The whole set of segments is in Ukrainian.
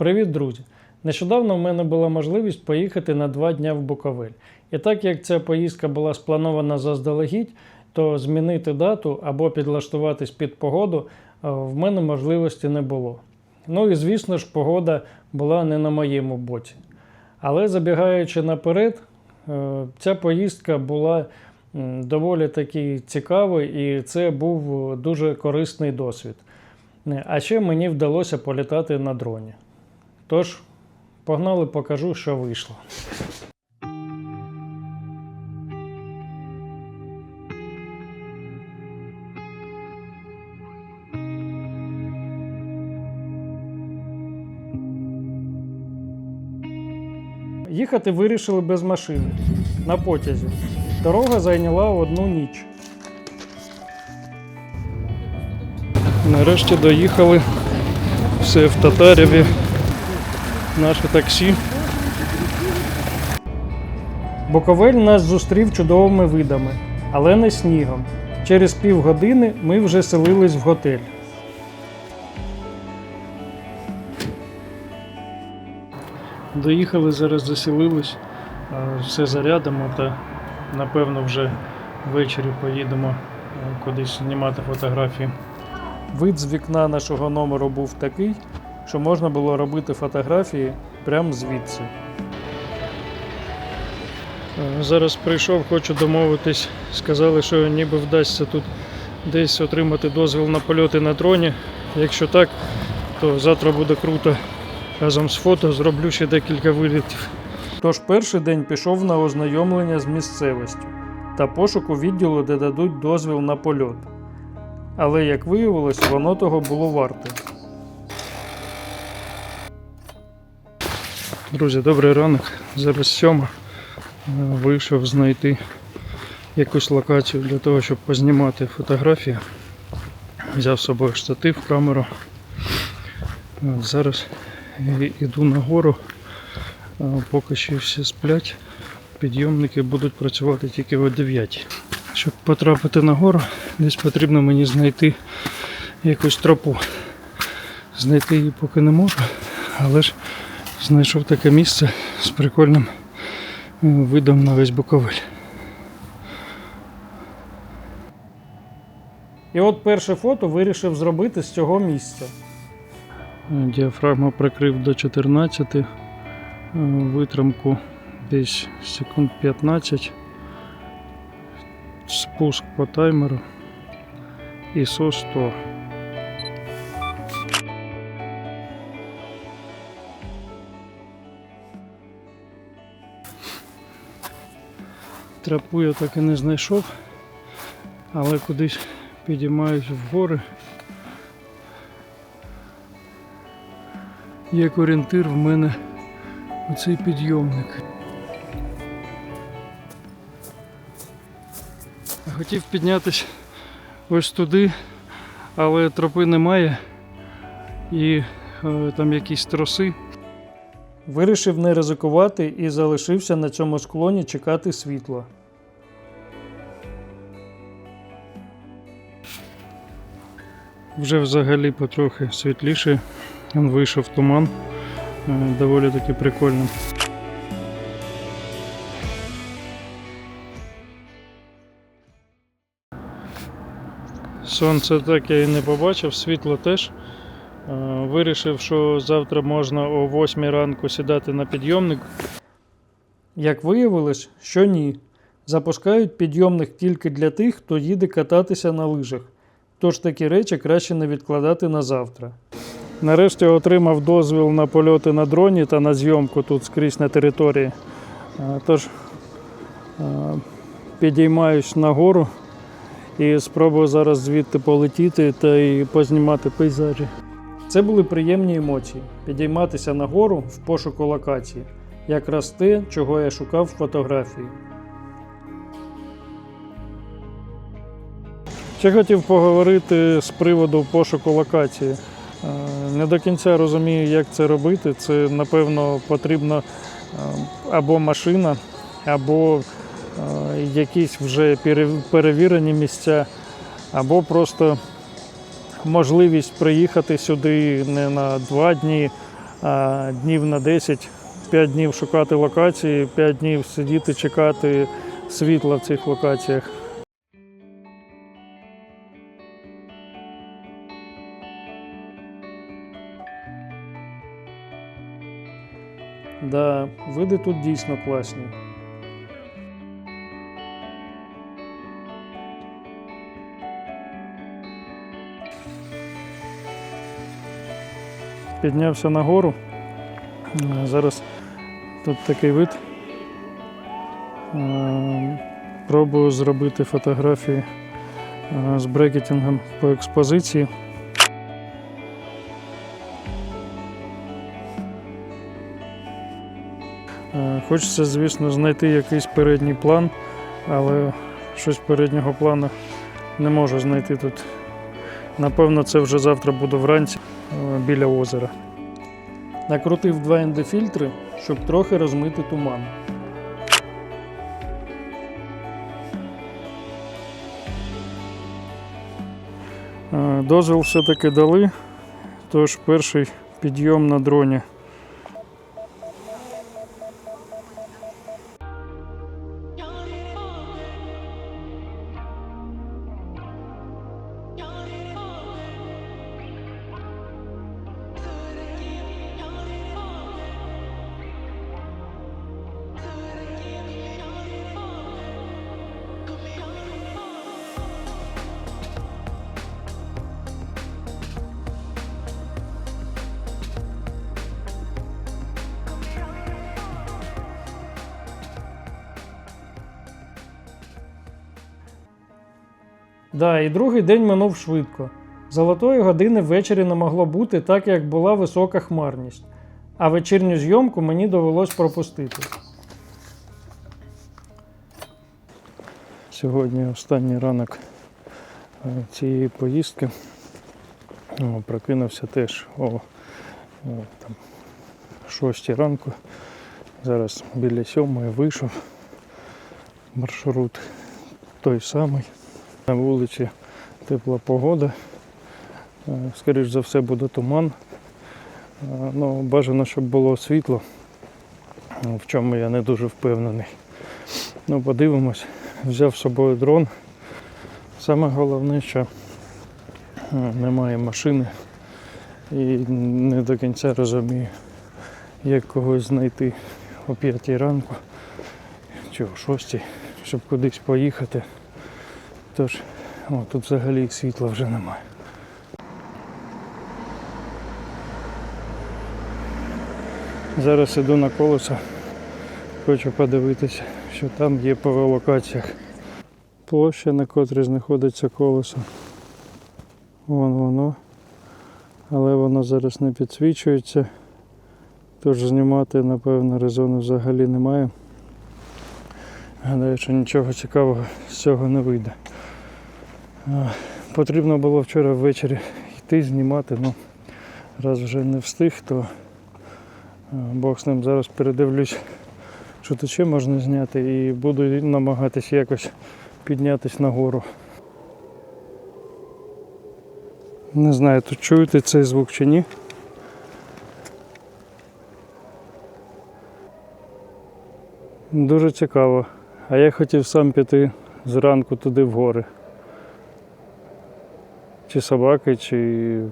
Привіт, друзі! Нещодавно в мене була можливість поїхати на два дня в Буковель. І так як ця поїздка була спланована заздалегідь, то змінити дату або підлаштуватись під погоду е, в мене можливості не було. Ну і звісно ж, погода була не на моєму боці. Але забігаючи наперед, е, ця поїздка була доволі таки цікавою, і це був дуже корисний досвід. Е, А ще мені вдалося політати на дроні. Тож, погнали, покажу, що вийшло. Їхати вирішили без машини на потязі. Дорога зайняла одну ніч. Нарешті доїхали. Все в Татарєві. Наше таксі. Буковель нас зустрів чудовими видами, але не снігом. Через півгодини ми вже селились в готель. Доїхали, зараз заселились, все зарядимо та напевно вже ввечері поїдемо кудись знімати фотографії. Вид з вікна нашого номеру був такий, що можна було робити фотографії прямо звідси. Е, Зараз прийшов, хочу домовитись. Сказали, що ніби вдасться тут десь отримати дозвіл на польоти на дроні. Якщо так, то завтра буде круто. Разом з фото зроблю ще декілька вилітів. Тож перший день пішов на ознайомлення з місцевістю та пошуку відділу, де дадуть дозвіл на польот. Але як виявилось, воно того було варте. Друзі, добрий ранок. Зараз сьома. Е, Вийшов знайти якусь локацію для того, щоб познімати фотографії. Взяв з собою штатив, камеру. Зараз іду на гору. Е, Поки ще всі сплять. Підйомники будуть працювати тільки о 9. Щоб потрапити на гору, десь потрібно мені знайти якусь тропу. Знайти її поки не можу, але ж знайшов таке місце з прикольним е, видом на весь Буковель. І от перше фото вирішив зробити з цього місця. Діафрагма прикрив до 14, е, витримку десь секунд 15, спуск по таймеру ISO 100. Тропу я так і не знайшов, але кудись підіймаюсь в гори. Як орієнтир в мене оцей підйомник. Хотів піднятися ось туди, але тропи немає і е, там якісь троси. Вирішив не ризикувати і залишився на цьому склоні чекати світла. Вже взагалі потрохи світліше. Вийшов туман. Е, Доволі таки прикольно. Сонце так я і не побачив, світло теж. Е, Вирішив, що завтра можна о 8 ранку сідати на підйомник. Як виявилось, що ні. Запускають підйомник тільки для тих, хто їде кататися на лижах. Тож такі речі краще не відкладати на завтра. Нарешті отримав дозвіл на польоти на дроні та на зйомку тут скрізь на території. Е, Тож е, підіймаюсь нагору і спробую зараз звідти полетіти та й познімати пейзажі. Це були приємні емоції підійматися нагору в пошуку локації, якраз те, чого я шукав в фотографії. Ще хотів поговорити з приводу пошуку локації. Е, Не до кінця розумію, як це робити. Це, напевно, потрібно е, або машина, або е, якісь вже перевірені місця, або просто можливість приїхати сюди не на два дні, а днів на 10, 5 днів шукати локації, 5 днів сидіти, чекати світла в цих локаціях. Да, види тут дійсно класні. Піднявся нагору. Е, Зараз тут такий вид. Е, Пробую зробити фотографії е, з брекетингом по експозиції. Хочеться, звісно, знайти якийсь передній план, але щось переднього плану не можу знайти тут. Напевно, це вже завтра буде вранці біля озера. Накрутив два НД-фільтри, щоб трохи розмити туман. Е, Дозвіл все-таки дали, тож перший підйом на дроні. Да, і другий день минув швидко. Золотої години ввечері не могло бути, так як була висока хмарність, а вечірню зйомку мені довелось пропустити. Сьогодні останній ранок е, цієї поїздки. Прокинувся теж о, о там, 6 ранку. Зараз біля сьомої вийшов. Маршрут той самий. На вулиці тепла погода. Е, Скоріш за все буде туман. Е, Ну, бажано, щоб було світло, в чому я не дуже впевнений. Ну, подивимось. Взяв з собою дрон. Саме головне, що е, немає машини і не до кінця розумію, як когось знайти о 5 ранку чи о 6, щоб кудись поїхати. Тож, о, тут взагалі світла вже немає. Зараз іду на колесо, хочу подивитися, що там є по локаціях. Площа, на котрій знаходиться колесо. Вон воно. Але воно зараз не підсвічується. Тож знімати, напевно, резону взагалі немає. Гадаю, що нічого цікавого з цього не вийде. Потрібно було вчора ввечері йти знімати, ну раз вже не встиг, то Бог з ним зараз передивлюсь, що ще можна зняти і буду намагатись якось піднятися нагору. Не знаю, тут чуєте цей звук чи ні. Дуже цікаво. А я хотів сам піти зранку туди в гори. Чи собаки, чи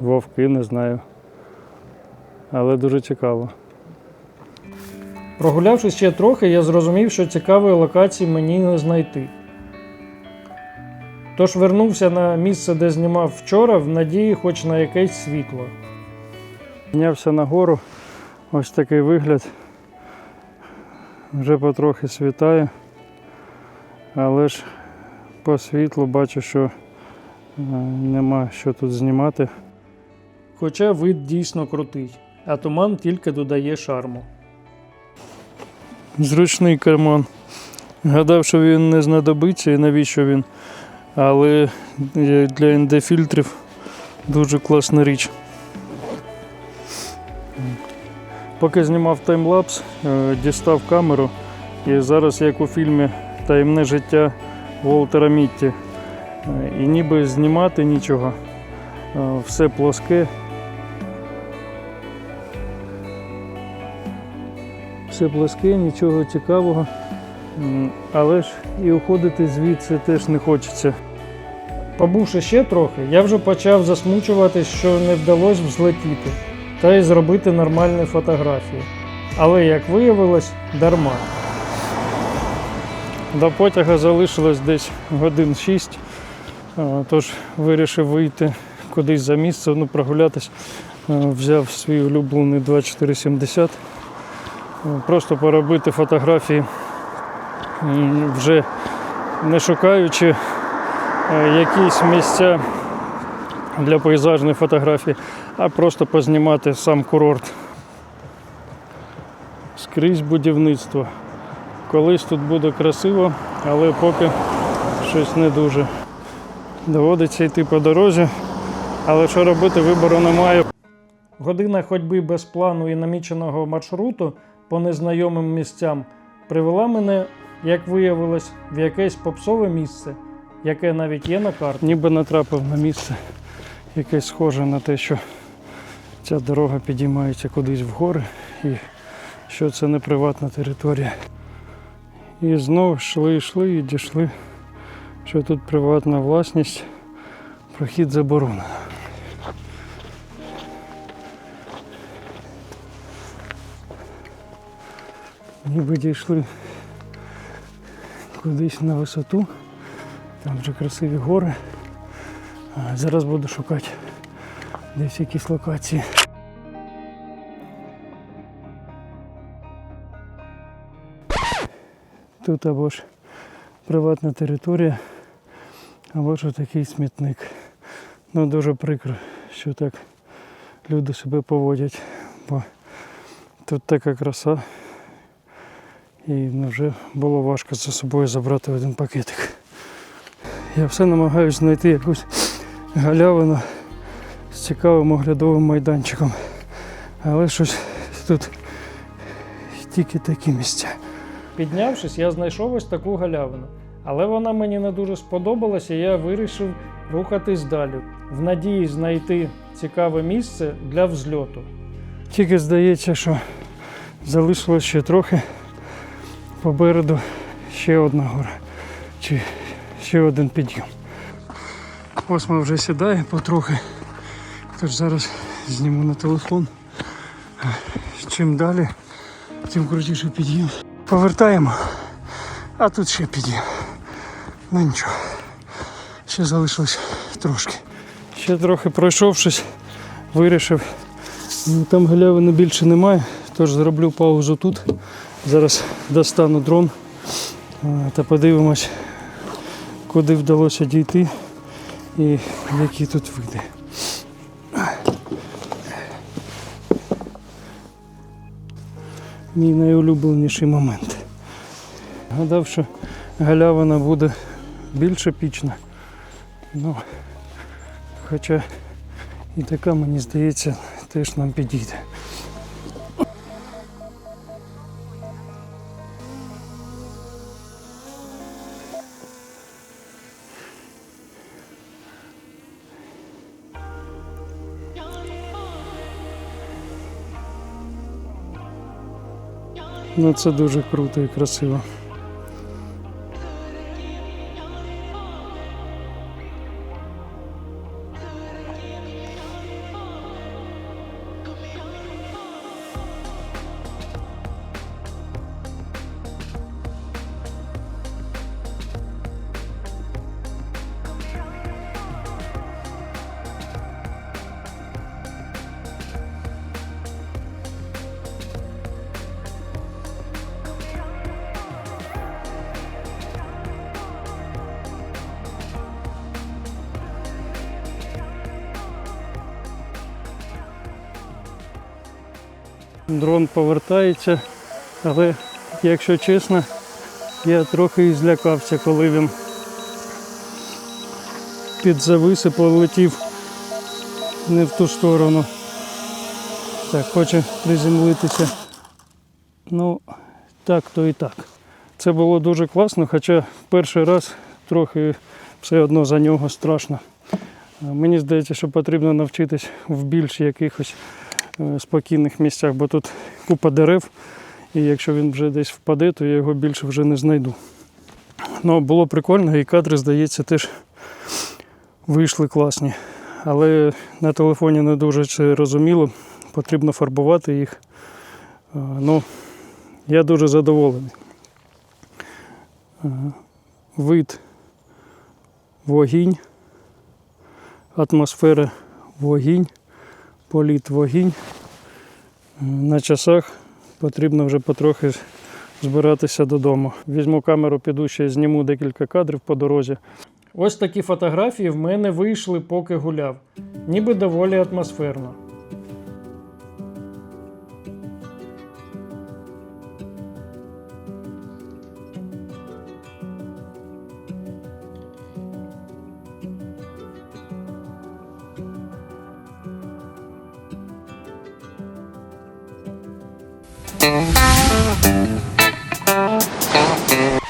вовки, не знаю. Але дуже цікаво. Прогулявшись ще трохи, я зрозумів, що цікавої локації мені не знайти. Тож вернувся на місце, де знімав вчора, в надії хоч на якесь світло. Піднявся нагору, ось такий вигляд. Вже потрохи світає, але ж по світлу бачу, що нема що тут знімати. Хоча вид дійсно крутий, а туман тільки додає шарму. Зручний карман. Гадав, що він не знадобиться і навіщо він. Але е, для ND-фільтрів дуже класна річ. Поки знімав таймлапс, е, дістав камеру і зараз, як у фільмі Таємне життя Волтера Мітті. Е, І ніби знімати нічого. Е, Все плоске. все пласке, нічого цікавого. Але ж і уходити звідси теж не хочеться. Побувши ще трохи, я вже почав засмучуватись, що не вдалося взлетіти та й зробити нормальні фотографії. Але, як виявилось, дарма. До потяга залишилось десь годин 6, а, тож вирішив вийти кудись за місце, ну, прогулятись. Взяв свій улюблений 2470, просто поробити фотографії, вже не шукаючи якісь місця для пейзажної фотографії, а просто познімати сам курорт. Скрізь будівництво. Колись тут буде красиво, але поки щось не дуже. Доводиться йти по дорозі, але що робити, вибору немає. Година ходьби без плану і наміченого маршруту по незнайомим місцям привела мене, як виявилось, в якесь попсове місце, яке навіть є на карті. Ніби натрапив на місце, яке схоже на те, що ця дорога підіймається кудись в гори і що це не приватна територія. І знову йшли, йшли і дійшли, що тут приватна власність, прохід заборонено. Ніби дійшли кудись на висоту, там вже красиві гори. А зараз буду шукати десь якісь локації. Тут або ж приватна територія, або ж такий смітник. Ну дуже прикро, що так люди себе поводять, бо тут така краса. І ну, вже було важко за собою забрати один пакетик. Я все намагаюся знайти якусь галявину з цікавим оглядовим майданчиком. Але щось тут тільки такі місця. Піднявшись, я знайшов ось таку галявину. Але вона мені не дуже сподобалася, і я вирішив рухатись далі, в надії знайти цікаве місце для взльоту. Тільки здається, що залишилось ще трохи попереду ще одна гора, чи ще один підйом. Ось ми вже сідаємо потрохи, тож зараз зніму на телефон. Чим далі, тим крутіше підйом. Повертаємо, а тут ще підйом. Ну нічого, ще залишилось трошки. Ще трохи пройшовшись, вирішив, ну, там галявини більше немає, тож зроблю паузу тут. Зараз достану дрон е, та подивимось, куди вдалося дійти і які тут види. Мій найулюбленіший момент. Гадав, що галявина буде більш епічна. Ну, хоча і така, мені здається, теж нам підійде. Ну це дуже круто і красиво. Дрон повертається, але якщо чесно, я трохи і злякався, коли він під зависи полетів не в ту сторону. Так, хоче приземлитися. Ну, так, то і так. Це було дуже класно, хоча перший раз трохи все одно за нього страшно. Мені здається, що потрібно навчитись в більш якихось спокійних місцях, бо тут купа дерев І якщо він вже десь впаде, то я його більше вже не знайду. Ну, було прикольно, і кадри, здається, теж вийшли класні. Але на телефоні не дуже це розуміло, потрібно фарбувати їх. Ну, я дуже задоволений. Вид вогінь, атмосфера вогінь, політ вогінь. На часах потрібно вже потрохи збиратися додому. Візьму камеру, піду ще зніму декілька кадрів по дорозі. Ось такі фотографії в мене вийшли, поки гуляв. Ніби доволі атмосферно.